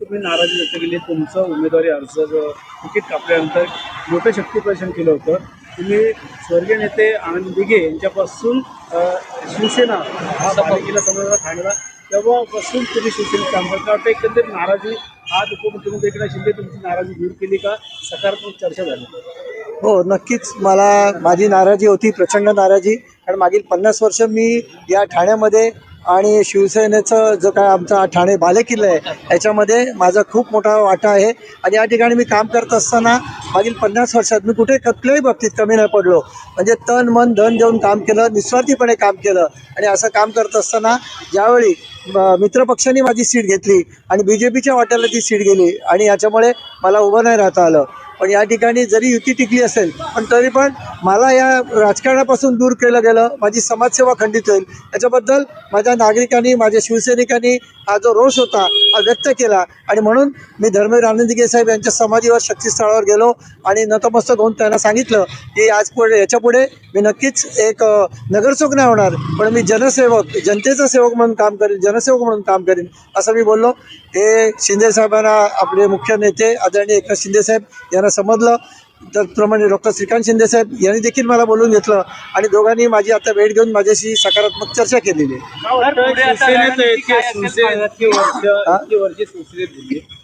तुम्ही नाराजी व्यक्त केली तुमचं उमेदवारी अर्ज तिकीट कापल्यानंतर मोठं शक्तीप्रदर्शन केलं होतं. तुम्ही स्वर्गीय नेते आनंद दिघे यांच्यापासून शिवसेना हा पालिकेला समजला ठाण्याला तेव्हापासून तुम्ही शिवसेनेत काम करता. वाटतं एकंदरीत नाराजी आज उपमुख्यमंत्री एकनाथ शिंदे तुमची नाराजी दूर केली का? सकारात्मक चर्चा झाली. हो नक्कीच. मला माझी नाराजी होती प्रचंड नाराजी. कारण मागील पन्नास वर्ष मी या ठाण्यामध्ये आणि शिवसेनेचं जो काय आमचा ठाणे बालेकिल्ला आहे याच्यामध्ये माझा खूप मोठा वाटा आहे. आणि या ठिकाणी मी काम करत असताना मागील पन्नास वर्षात मी कुठे कुठल्याही बाबतीत कमी नाही पडलो. म्हणजे तन मन धन देऊन काम केलं निस्वार्थीपणे काम केलं. आणि असं काम करत असताना ज्यावेळी मित्रपक्षांनी माझी सीट घेतली आणि बी जे पीच्या वाट्याला ती सीट गेली आणि याच्यामुळे मला उभं नाही राहता आलं. पण या ठिकाणी जरी युती टिकली असेल पण तरी पण मला या राजकारणापासून दूर केलं गेलं माझी समाजसेवा खंडित होईल. याच्याबद्दल माझ्या नागरिकांनी माझ्या शिवसैनिकांनी हा जो रोष होता हा व्यक्त केला. आणि म्हणून मी धर्मवीर आनंदगे साहेब यांच्या समाधीवर शक्तीस्थळावर गेलो आणि नतमस्तक होऊन त्यांना सांगितलं की आज पुढे याच्यापुढे मी नक्कीच एक नगरसेवक नाही होणार. पण मी जनसेवक जनतेचा सेवक म्हणून काम करीन जनसेवक म्हणून काम करीन असं मी बोललो. हे शिंदे साहेबांना आपले मुख्य नेते आदरणीय एकनाथ शिंदे साहेब यांना समजलं. त्याचप्रमाणे डॉक्टर श्रीकांत शिंदे साहेब यांनी देखील मला बोलून घेतलं आणि दोघांनी माझी आता भेट घेऊन माझ्याशी सकारात्मक चर्चा केलेली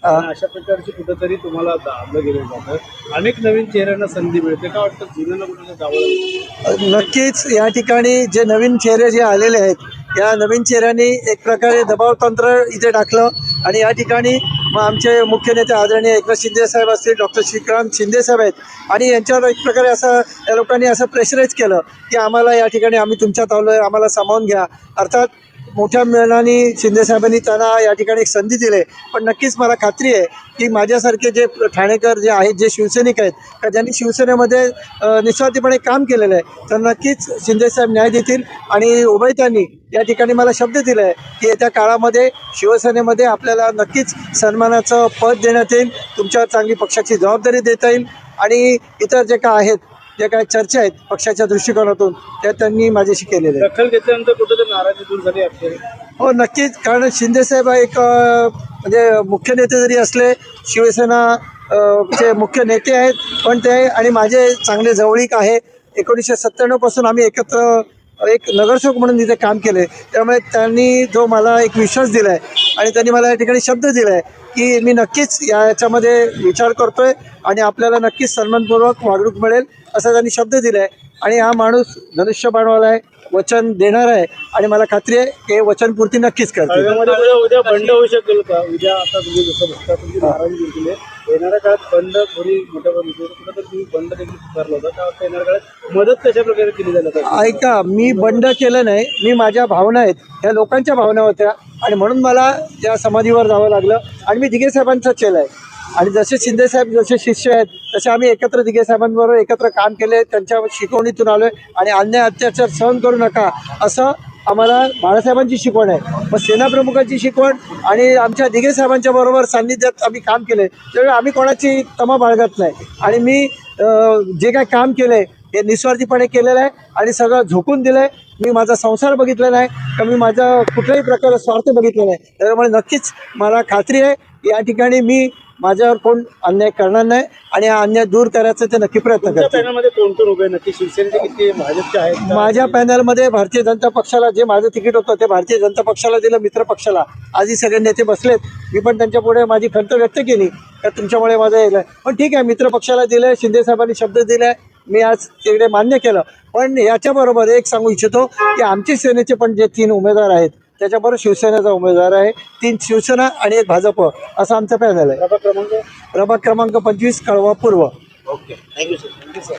अशा प्रकारची कुठंतरी तुम्हाला दाबलं गेलं जातं. अनेक नवीन चेहऱ्यांना संधी मिळते. काय वाटतं जुन्यांना कुठं जावं नक्कीच या ठिकाणी जे नवीन चेहरे जे आलेले आहेत या नवीन चेहऱ्यांनी एक प्रकारे दबाव तंत्र इथे टाकलं आणि या ठिकाणी मग आमचे मुख्य नेते आदरणीय एकनाथ शिंदे साहेब असतील डॉक्टर श्रीकांत शिंदे साहेब आहेत. आणि यांच्यावर एक प्रकारे असं या लोकांनी असं प्रेशराईज केलं की आम्हाला या ठिकाणी आम्ही तुमच्यात आलो आहे आम्हाला सामावून घ्या. अर्थात मोठ्या मेळाने शिंदे साहेबांनी त्यांना या ठिकाणी एक संधी दिली. पण नक्कीच मला खात्री आहे की माझ्यासारखे जे ठाणेकर जे आहेत जे शिवसैनिक आहेत का ज्यांनी शिवसेनेमध्ये निस्वार्थीपणे काम केलेलं आहे तर नक्कीच शिंदे साहेब न्याय देतील आणि उभयतांनी या ठिकाणी मला शब्द दिला आहे की येत्या काळामध्ये शिवसेनेमध्ये आपल्याला नक्कीच सन्मानाचं पद देण्यात येईल तुमच्यावर चांगली पक्षाची जबाबदारी देता येईल आणि इतर जे काय आहेत जे काय चर्चा आहेत पक्षाच्या दृष्टिकोनातून त्या त्यांनी माझ्याशी केलेल्या आहेत. दखल घेतल्यानंतर कुठंतरी नाराजी दूर झाली हो नक्कीच. कारण शिंदेसाहेब एक म्हणजे मुख्य नेते जरी असले शिवसेना चे मुख्य नेते आहेत पण ते आणि माझे चांगले जवळीक आहे. एकोणीसशे सत्त्याण्णवपासून आम्ही एकत्र एक नगरसेवक म्हणून तिथे काम केले त्यामुळे त्यांनी जो मला एक विश्वास दिला आहे आणि त्यांनी मला या ठिकाणी शब्द दिला आहे की मी नक्कीच या याच्यामध्ये विचार करतो आहे आणि आपल्याला नक्कीच सन्मानपूर्वक वागणूक मिळेल असा त्यांनी शब्द दिला आहे आणि हा माणूस धनुष्यबाणवाला आहे. वचन देणार आहे आणि मला खात्री आहे की हे वचनपूर्ती नक्कीच करते उद्या उद्या बंड होऊ शकेल का? उद्या आता तुम्ही जसं बघता तुमची नाराजी. येणाऱ्या काळात बंड थोडी मोठ्या प्रमाणात तुम्ही बंड देखील पुकारला होता. त्या वाटतं येणाऱ्या काळात मदत कशा प्रकारे केली ऐका मी बंड केलं नाही. मी माझ्या भावना आहेत. या लोकांच्या भावना होत्या. आणि म्हणून मला त्या समाधीवर जावं लागलं. आणि मी दिघे साहेबांचं केलं आहे. आणि जसे शिंदे साहेब जसे शिष्य आहेत तसे आम्ही एकत्र दिघे साहेबांबरोबर एकत्र काम केले त्यांच्या शिकवणीतून आलो आहे आणि अन्याय अत्याचार सहन करू नका असं आम्हाला बाळासाहेबांची शिकवण आहे. मग सेनाप्रमुखांची शिकवण आणि आमच्या दिघे साहेबांच्या बरोबर सान्निध्यात आम्ही काम केले. त्यावेळी आम्ही कोणाची तमा बाळगत नाही. आणि मी जे काय काम केलं आहे हे निस्वार्थीपणे केलेलं आहे आणि सगळं झोकून दिलं आहे मी माझा संसार बघितलेला आहे का मी माझा कुठल्याही प्रकारचा स्वार्थ बघितलेला नाही. त्याच्यामुळे नक्कीच मला खात्री आहे या ठिकाणी मी माझ्यावर कोण अन्याय करणार नाही आणि हा अन्याय दूर करायचा ते नक्की प्रयत्न करते पॅनलमध्ये कोण कोण उभे? नक्की शिवसेनेचे किती भाजपचे आहेत? का? माझ्या पॅनलमध्ये भारतीय जनता पक्षाला जे माझं तिकीट होतं ते भारतीय जनता पक्षाला दिलं मित्र पक्षाला. आजही सगळे नेते बसलेत. मी पण त्यांच्या पुढे माझी खंत व्यक्त केली. का तुमच्यामुळे माझं येलं पण ठीक आहे मित्र पक्षाला दिलं शिंदे साहेबांनी शब्द दिलाय. मी आज तिकडे मान्य केलं. पण याच्याबरोबर एक सांगू इच्छितो की आमचे सेनेचे पण जे तीन उमेदवार आहेत त्याच्याबरोबर शिवसेनेचा उमेदवार आहे. तीन शिवसेना आणि एक भाजप. असं आमचं पॅनल आहे प्रभाग क्रमांक? पंचवीस कळवा पूर्व. Okay. Thank you sir thank you sir